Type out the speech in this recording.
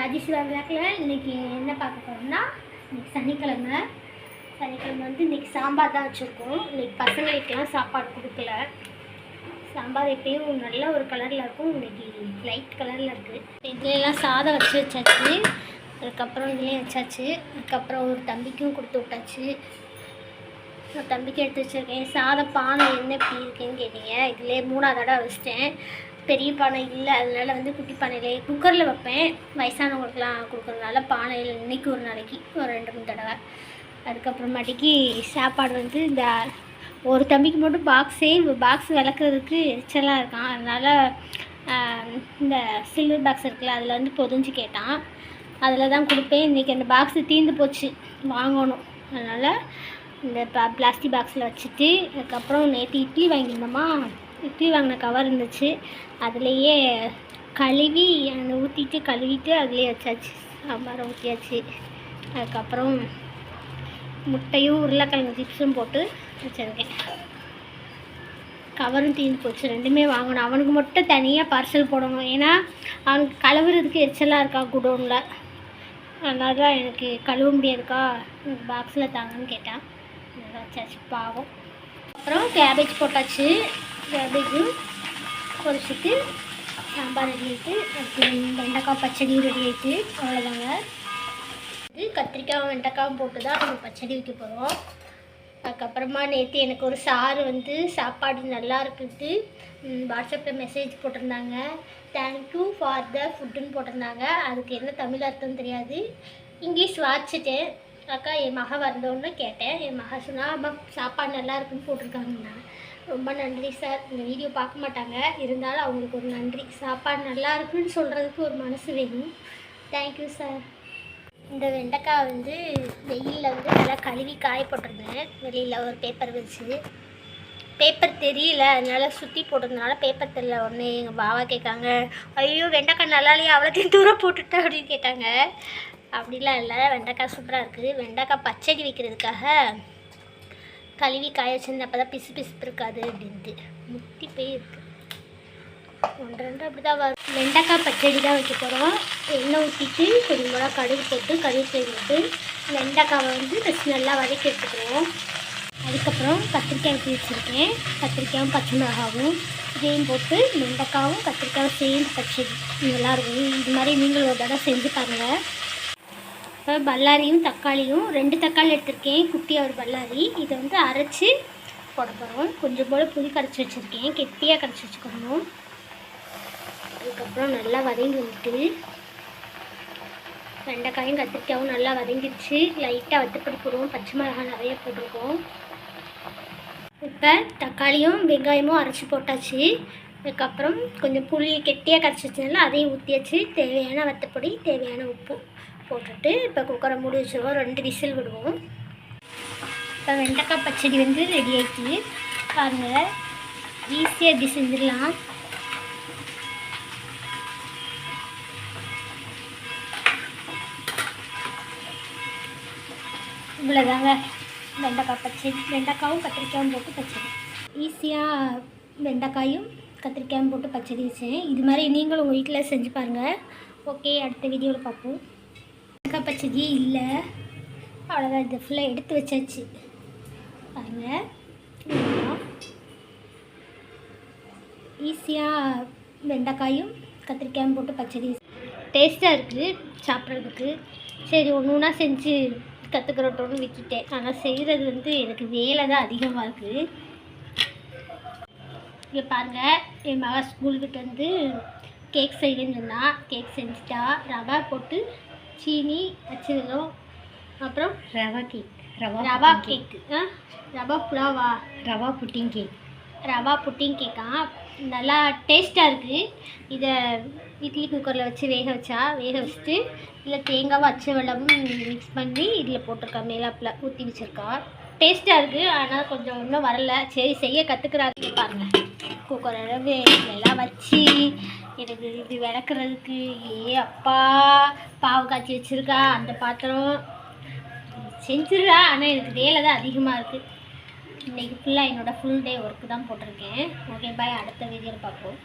ராஜேஷ் விழாக்கில் இன்றைக்கி என்ன பார்க்க போகிறோம்னா இன்றைக்கி சனிக்கிழமை. சனிக்கிழமை வந்து இன்றைக்கி சாம்பார் தான் வச்சுருக்கோம். இன்றைக்கி பசங்களுக்கெல்லாம் சாப்பாடு கொடுக்கல. சாம்பார் எப்பயும் நல்ல ஒரு கலரில் இருக்கும். இன்றைக்கி லைட் கலரில் இருக்குது இதுலலாம் சாதம் வச்சு வச்சாச்சு. அதுக்கப்புறம் இதுலேயும் வச்சாச்சு. அதுக்கப்புறம் ஒரு தம்பிக்கும் கொடுத்து விட்டாச்சு. நான் தம்பிக்கு எடுத்து வச்சுருக்கேன். சாதம் பானை என்ன இப்படி இருக்குன்னு கேட்டீங்க. இதுலேயே மூணாவது தடவை வச்சிட்டேன். பெரிய பானை இல்லை அதனால வந்து குட்டி பானையிலே குக்கரில் வைப்பேன். வயசானவங்களுக்குலாம் கொடுக்குறதுனால பானையில் இன்றைக்கி ஒரு நாளைக்கு ஒரு ரெண்டு மூணு தடவை. அதுக்கப்புறமாட்டிக்கு சாப்பாடு வந்து இந்த ஒரு தம்பிக்கு மட்டும் பாக்ஸே பாக்ஸ் விளக்குறதுக்கு எரிச்சலாக இருக்கான். அதனால் இந்த சில்வர் பாக்ஸ் இருக்குல்ல அதில் வந்து பொதிஞ்சு கேட்டான். அதில் தான் கொடுப்பேன். இன்றைக்கி அந்த பாக்ஸு தீர்ந்து போச்சு வாங்கணும். அதனால் இந்த பிளாஸ்டிக் பாக்ஸில் வச்சுட்டு அதுக்கப்புறம் நேற்று இட்லி வாங்கியிருந்தோமா இட்லி வாங்கின கவர் இருந்துச்சு. அதுலேயே கழுவி அந்த ஊற்றிட்டு கழுவிட்டு அதுலேயே வச்சாச்சு. சாம்பாரை ஊற்றியாச்சு அதுக்கப்புறம் முட்டையும் உருளைக்கிழங்கு சிப்ஸும் போட்டு வச்சுருக்கேன் கவரும் தீர்ந்து போச்சு. ரெண்டுமே வாங்கணும். அவனுக்கு மட்டும் தனியாக பார்சல் போடணும். ஏன்னா அவனுக்கு கழுவுறதுக்கு எரிச்சலாக இருக்கா குடோனில். அதனால தான் எனக்கு கழுவ முடியாதுக்கா. பாக்ஸில் தாங்கன்னு கேட்டான். வச்சாச்சு. பாவம். அப்புறம் கேபேஜ் போட்டாச்சு. கேபேஜும் பொரிச்சிட்டு சாம்பார் ரெடி ஆகிட்டு அப்புறம் வெண்டைக்காய் பச்சடி ரெடி ஆகிட்டு அவ்வளோதாங்க இது கத்திரிக்காய் வெண்டைக்காயும் போட்டு தான் நம்ம பச்சடி வைக்க போகிறோம் அதுக்கப்புறமா நேற்று எனக்கு ஒரு சார் வந்து சாப்பாடு நல்லா இருக்குது வாட்ஸ்அப்பில் மெசேஜ் போட்டிருந்தாங்க. தேங்க்யூ ஃபார் த ஃபுட்டுன்னு போட்டிருந்தாங்க. அதுக்கு என்ன தமிழ் அர்த்தம் தெரியாது. இங்கிலீஷ் வாட்சிட்டேன் அக்கா என் மக வந்தோன்னு கேட்டேன். என் மக சொன்னால் அம்மா சாப்பாடு நல்லா இருக்குன்னு போட்டிருக்காங்கண்ணா. ரொம்ப நன்றி சார். இந்த வீடியோ பார்க்க மாட்டாங்க. இருந்தாலும் அவங்களுக்கு ஒரு நன்றி. சாப்பாடு நல்லா இருக்குன்னு சொல்கிறதுக்கு ஒரு மனசு வேணும். தேங்க்யூ சார் இந்த வெண்டைக்காய் வந்து வெயிலில் வந்து நல்லா கழுவி காய போட்டிருந்தேன். வெளியில் ஒரு பேப்பர் வச்சு. பேப்பர் தெரியல. அதனால் சுற்றி போட்டதுனால பேப்பர் தெரியல. உடனே எங்கள் பாவா கேட்காங்க ஐயோ வெண்டைக்காய் நல்லாலையே அவ்வளோத்தையும் தூரம் போட்டுட்டேன். அப்படின்னு கேட்டாங்க. அப்படிலாம் இல்லை. வெண்டைக்காய் சூப்பராக இருக்குது. வெண்டைக்காய் பச்சடி வைக்கிறதுக்காக கழுவி காய வச்சிருந்தேன் அப்போ தான் பிசு பிசுப்பு இருக்காது அப்படின்ட்டு. முத்தி போய் இருக்குது ஒன்று ரெண்டு அப்படி தான் வரும். வெண்டைக்காய் பச்சடி தான் வைக்க போகிறோம் எண்ணெய் ஊற்றிட்டு கொஞ்சம் மிளகா கடுகு போட்டு கருவேப்பிலை போட்டு வெண்டைக்காவை வந்து ஃபஸ்ட் நல்லா வதக்கி எடுத்துக்கிறோம் அதுக்கப்புறம் கத்திரிக்காய் ஊற்றி வச்சுருக்கேன். கத்திரிக்காயும் பச்சை மிளகாவும் இதையும் போட்டு வெண்டைக்காவும் கத்திரிக்காயும் சேர்ந்து பச்சடி. நல்லாயிருக்கும் இது மாதிரி நீங்களும் ஒரு தடவை செஞ்சு பாருங்கள் இப்போ பல்லாரியும் தக்காளியும் ரெண்டு தக்காளி எடுத்திருக்கேன் குட்டியாக ஒரு பல்லாரி. இதை வந்து அரைச்சி போட போகிறோம் கொஞ்சம் போல் புளி கரைச்சி வச்சுருக்கேன். கெட்டியாக கரைச்சி வச்சுக்கணும். அதுக்கப்புறம் நல்லா வதங்கி வந்துட்டு வெண்டைக்காயும் கத்திரிக்காயும் நல்லா வதங்கிடுச்சு. லைட்டாக வத்தப்படி போடுவோம். பச்சை மிளகாய் நிறைய போட்டிருக்கோம். இப்போ தக்காளியும் வெங்காயமும் அரைச்சி போட்டாச்சு. அதுக்கப்புறம் கொஞ்சம் புளி கெட்டியாக கரைச்சி வச்சதுனால அதையும் ஊற்றியாச்சு தேவையான வத்தப்பொடி தேவையான உப்பு. போட்டுட்டு இப்போ குக்கரை மூடி வச்சுருவோம் ரெண்டு விசில் விடுவோம். இப்போ வெண்டைக்காய் பச்சடி வந்து ரெடி ஆயிடுச்சு. பாருங்கள் ஈஸியாக இப்படி செஞ்சிடலாம். இவ்வளோதாங்க வெண்டைக்காய் பச்சடி. வெண்டைக்காயும் கத்திரிக்காயும் போட்டு பச்சடி. ஈஸியாக வெண்டைக்காயும் கத்திரிக்காயும் போட்டு பச்சடி வச்சேன். இது மாதிரி நீங்களும் உங்கள் வீட்டில் செஞ்சு பாருங்கள் ஓகே அடுத்த வீடியோவில் பார்ப்போம். வெண்டைக்காய் பச்சடி இல்லை. அவ்வளோதான் இது ஃபுல்லாக எடுத்து வச்சாச்சு. பாருங்கள் ஈஸியாக வெண்டைக்காயும் கத்திரிக்காயும் போட்டு பச்சடி டேஸ்ட்டாக இருக்குது சாப்பிட்றதுக்கு. சரி ஒன்று ஒன்றா செஞ்சு கற்றுக்கிறட்டோன்னு விட்டுட்டேன். ஆனால் செய்கிறது வந்து எனக்கு வேலை தான் அதிகமாக இருக்குது இங்கே பாருங்கள் என் மகள் ஸ்கூல் விட்டு வந்து கேக் செய்யணும்னு சொன்னால் கேக் செஞ்சுட்டா ரவா போட்டு சீனி வச்சிருந்தோம் அப்புறம் ரவா கேக் ரவா ரவா கேக்கு ரவா புலாவா? ரவா புட்டிங் கேக் ரவா புட்டிங் கேக்கா நல்லா டேஸ்ட்டாக இருக்குது இதை இட்லி குக்கரில் வச்சு வேக வச்சா வேக வச்சுட்டு இதில் தேங்காவும் அச்சு வெள்ளமும் மிக்ஸ் பண்ணி இதில் போட்டிருக்கா மேலாப்பில் ஊற்றி வச்சுருக்கா. டேஸ்ட்டாக இருக்குது ஆனால் கொஞ்சம் இன்னும் வரல. சரி செய்ய கற்றுக்குறாங்க பாருங்கள் குக்கரை எல்லாம் வச்சு எனக்கு இது விளக்குறதுக்கு. ஏ அப்பா பாவு காய்ச்சி வச்சுருக்கா அந்த பாத்திரம். செஞ்சிடுறா ஆனால் எனக்கு வேலை தான் அதிகமாக இருக்குது இன்றைக்கி ஃபுல்லாக என்னோடய ஃபுல் டே ஒர்க்கு தான் போட்டிருக்கேன். ஓகே பாய் அடுத்த வீடியோவில் பார்ப்போம்.